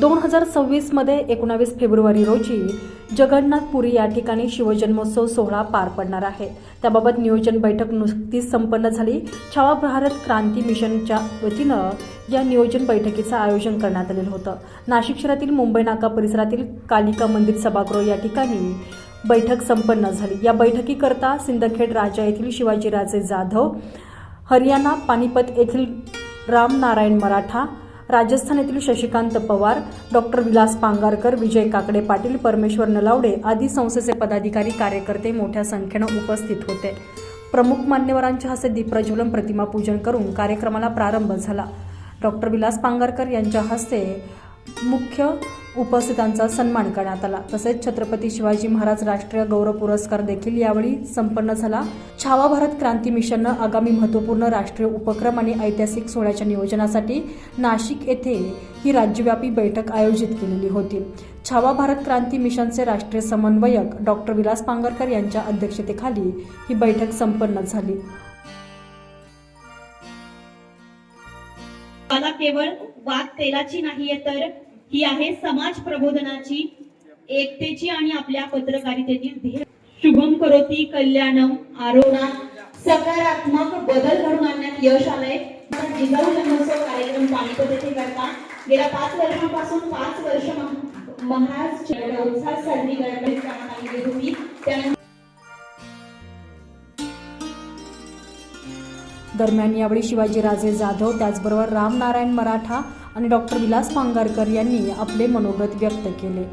दोन हजार सव्वीसमध्ये एकोणावीस फेब्रुवारी रोजी जगन्नाथपुरी या ठिकाणी शिवजन्मोत्सव सोहळा पार पडणार आहे. त्याबाबत नियोजन बैठक नुकतीच संपन्न झाली. छावा भारत क्रांती मिशनच्या वतीनं या नियोजन बैठकीचं आयोजन करण्यात आलेलं होतं. नाशिक शहरातील मुंबई नाका परिसरातील कालिका मंदिर सभागृह या ठिकाणी बैठक संपन्न झाली. या बैठकीकरता सिंदखेड राजा येथील शिवाजीराजे जाधव हरियाणा पानिपत येथील राम नारायण मराठा राजस्थान येथील शशिकांत पवार डॉक्टर विलास पांगारकर विजय काकडे पाटील परमेश्वर नलावडे आदी संस्थेचे पदाधिकारी कार्यकर्ते मोठ्या संख्येनं उपस्थित होते. प्रमुख मान्यवरांच्या हस्ते दीपप्रज्वलन प्रतिमा पूजन करून कार्यक्रमाला प्रारंभ झाला. डॉक्टर विलास पांगारकर यांच्या हस्ते मुख्य उपस्थितांचा सन्मान करण्यात आला. तसेच छत्रपती शिवाजी महाराज राष्ट्रीय गौरव पुरस्कार देखील यावेळी संपन्न झाला. छावा भारत क्रांती मिशननं आगामी महत्त्वपूर्ण राष्ट्रीय उपक्रम आणि ऐतिहासिक सोहळ्याच्या नियोजनासाठी नाशिक येथे ही राज्यव्यापी बैठक आयोजित केलेली होती. छावा भारत क्रांती मिशनचे राष्ट्रीय समन्वयक डॉक्टर विलास पांगरकर यांच्या अध्यक्षतेखाली ही बैठक संपन्न झाली. मला केवळ वाद तेलाची नाहीये तर ही आहे समाज प्रबोधनाची एकतेची आणि आपल्या पत्रकारितेतील ध्येय. शुभम करोती कल्याणम आरोणा सकारात्मक बदल घडून आणण्यात यश आलंय. जिजाऊ जन्मोत्सव कार्यक्रम पाणीपत येथे करता. गेल्या पाच वर्षांपासून पाच वर्ष महाराज उत्साहात साजरी करण्यात आलेली होती. त्यानंतर दरम्यान यावेळी शिवाजीराजे जाधव त्याचबरोबर रामनारायण मराठा आणि डॉक्टर विलास पांगारकर यांनी आपले मनोगत व्यक्त केले.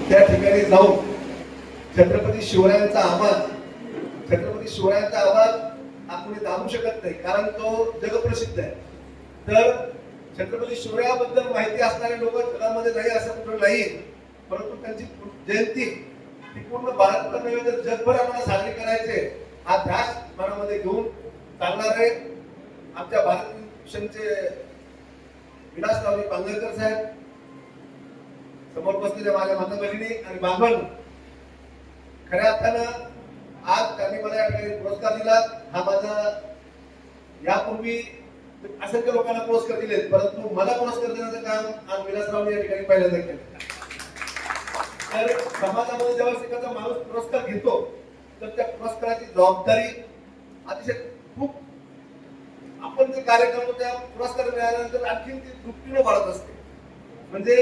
त्या ठिकाणी जाऊन छत्रपती शिवरायांचा आवाज छत्रपती शिवरायांचा आवाज आपण दाबू शकत नाही कारण तो जगप्रसिद्ध आहे. तर छत्रपती शिवरायाबद्दल माहिती असणारे लोक जगामध्ये नाही असं कुठं नाही परंतु त्यांची जयंती पूर्ण भारतभर नव्हे तर जगभर आम्हाला साजरी करायचे. हा ध्यास मनामध्ये घेऊन चालणारे आमच्या भारत मिशनचे विलासरावजी पांगरकर साहेब समोर बसलेल्या माझ्या माता बहिणी आणि बांधवांनो खऱ्या अर्थानं आज त्यांनी मला या ठिकाणी पुरस्कार दिला. हा माझा यापूर्वी असंख्य लोकांना पुरस्कार दिलेत परंतु मला पुरस्कार देण्याचं काम आज विलासरावने या ठिकाणी पहिल्यांदा केलं. तर समाजामध्ये जेव्हा एखादा माणूस पुरस्कार घेतो तर त्या पुरस्काराची जबाबदारी अतिशय खूप आपण जे कार्य करतो त्या पुरस्कार मिळाल्यानंतर आणखीन ती दृष्टीनं वाढत असते. म्हणजे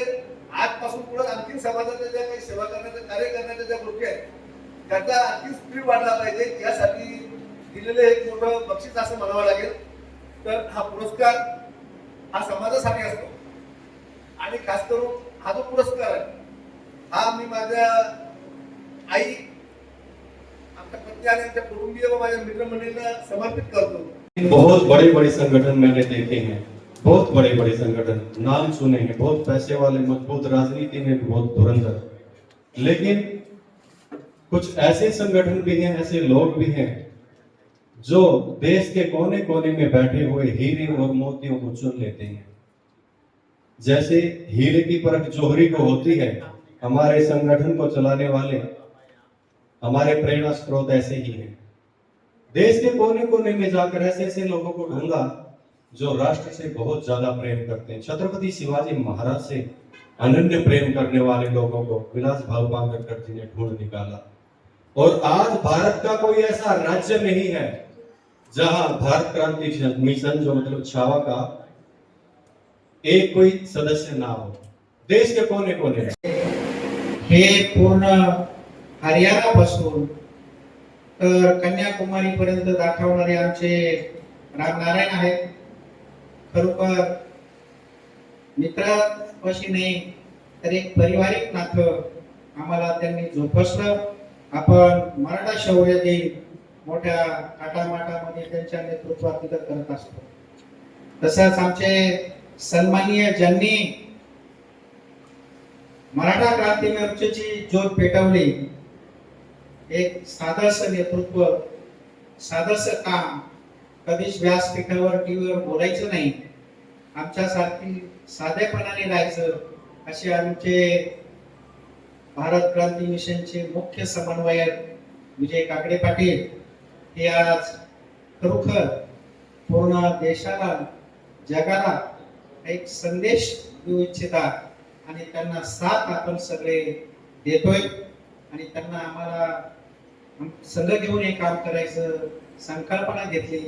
आजपासून पुढे आणखीन समाजाच्या ज्या काही सेवा करण्याचं कार्य करण्याच्या ज्या गोष्टी आहेत त्याचा आणखी स्पीड वाढला पाहिजे. यासाठी दिलेलं एक मोठं बक्षीस असं म्हणावं लागेल. तर हा पुरस्कार हा समाजासाठी असतो. आणि खास करून हा जो पुरस्कार आहे समर्पित बहुत बड़े बड़े संगठन मैंने देखे हैं। बहुत बड़े बड़े संगठन। नाम सुने हैं। बहुत पैसे वाले मज़बूत राजनीति में बहुत धुरंधर। लेकिन कुछ ऐसे संगठन भी हैं, ऐसे लोग भी हैं, जो देश के कोने कोने में बैठे हुए हीरे और मोतियों को चुन लेते हैं। जैसे हीरे की परख जोहरी को होती है हमारे संगठन को चलाने वाले, हमारे प्रेरणा स्रोत ऐसे ही हैं। देश के कोने कोने में जाकर ऐसे ऐसे लोगों को ढूंढा, जो राष्ट्र से बहुत ज़्यादा प्रेम करते हैं। छत्रपति शिवाजी महाराज से अनन्य प्रेम करने वाले लोगों को विलास भाव पांगरकर जी ने ढूंढ निकाला। और आज भारत का कोई ऐसा राज्य नहीं है, जहाँ भारत क्रांति मिशन, जो मतलब छावा का, एक कोई सदस्य ना हो। देश के कोने कोने हे पूर्ण हरियाणापासून तर कन्याकुमारी पर्यंत दाखवणारे आमचे रामनारायण आहेत. खरोखर मित्रापाशी नाही तर एक पारिवारिक नातं आम्हाला त्यांनी जोपासलं. आपण मराठा शौर्य दिन मोठ्या काटामाटामध्ये त्यांच्या नेतृत्वात तिथं करत असतो. तसंच आमचे सन्माननीय ज्यांनी मराठा क्रांती मोर्चाची ज्योत पेटवली. एक साधर्स नेतृत्व साधर्स काम कधीच व्यासपीठावर टीव्हीवर बोलायचं नाही. आमच्यासारखी साधेपणाने राहायचं असे आमचे भारत क्रांती मिशनचे मुख्य समन्वयक विजय काकडे पाटील हे आज खरोखर पूर्ण देशाला जगाला एक संदेश देऊ इच्छितात. आणि त्यांना साथ आपण सगळे देतोय. आणि त्यांना आम्हाला आम- संघ घेऊन हे काम करायचं संकल्पना घेतली.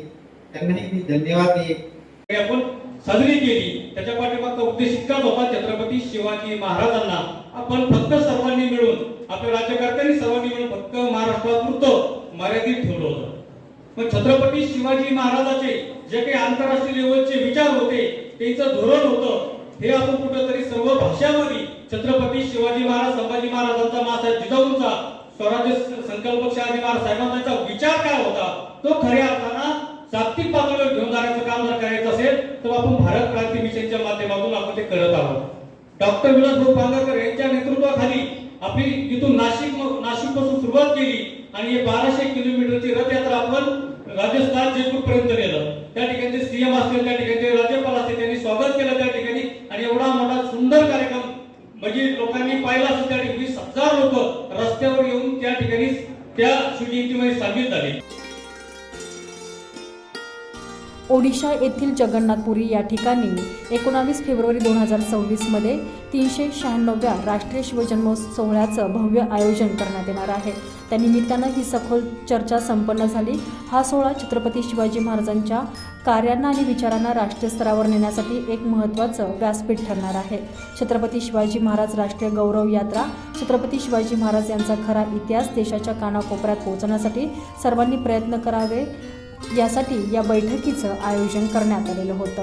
त्यांनाही मी धन्यवाद देईन. आपण साजरी केली. त्याच्या पाठीमागचा उद्देश इतकाच होता छत्रपती शिवाजी महाराजांना. आपण फक्त सर्वांनी मिळून आपल्या राज्यकर्त्यांनी सर्वांनी मिळून फक्त महाराष्ट्रात मर्यादित ठेवलं होतं. मग छत्रपती शिवाजी महाराजाचे जे काही आंतरराष्ट्रीय लेवलचे विचार होते त्यांचं धोरण होतं. हे आपण कुठेतरी सर्व भाषांमध्ये छत्रपती शिवाजी महाराज संभाजी महाराजांचा मासाहेब जिजाऊंचा स्वराज्य संकल्प शहाजी महाराज साहेबांचा विचार काय होता? तो खऱ्या अर्थानं जागतिक पातळीवर घेऊन जाण्याचं काम जर करायचं असेल तर आपण भारत क्रांती मिशनच्या माध्यमातून आपण ते करत आहोत. डॉक्टर विलासभाऊ पांगरकर यांच्या नेतृत्वाखाली आपली इथून नाशिक नाशिकपासून सुरुवात केली आणि हे बाराशे किलोमीटरची रथयात्रा आपण राजस्थान जयपूर पर्यंत नेलं. त्या ठिकाणी सीएम असतील त्या ठिकाणी राज्यपाल असतील त्यांनी स्वागत केलं त्या ठिकाणी आणि एवढा मोठा सुंदर कार्यक्रम म्हणजे लोकांनी पाहिला असेल त्या ठिकाणी वीस हजार लोक रस्त्यावर येऊन त्या ठिकाणी ओडिशा येथील जगन्नाथपुरी या ठिकाणी एकोणावीस फेब्रुवारी दोन हजार सव्वीसमध्ये तीनशे शहाण्णव्या राष्ट्रीय शिवजन्मोत्सव सोहळ्याचं भव्य आयोजन करण्यात येणार आहे. त्यानिमित्तानं ही सखोल चर्चा संपन्न झाली. हा सोहळा छत्रपती शिवाजी महाराजांच्या कार्यांना आणि विचारांना राष्ट्रीय स्तरावर नेण्यासाठी एक महत्त्वाचं व्यासपीठ ठरणार आहे. छत्रपती शिवाजी महाराज राष्ट्रीय गौरव यात्रा छत्रपती शिवाजी महाराज यांचा खरा इतिहास देशाच्या कानाकोपऱ्यात पोहोचण्यासाठी सर्वांनी प्रयत्न करावे यासाठी या बैठकीचं आयोजन करण्यात आलेलं होतं.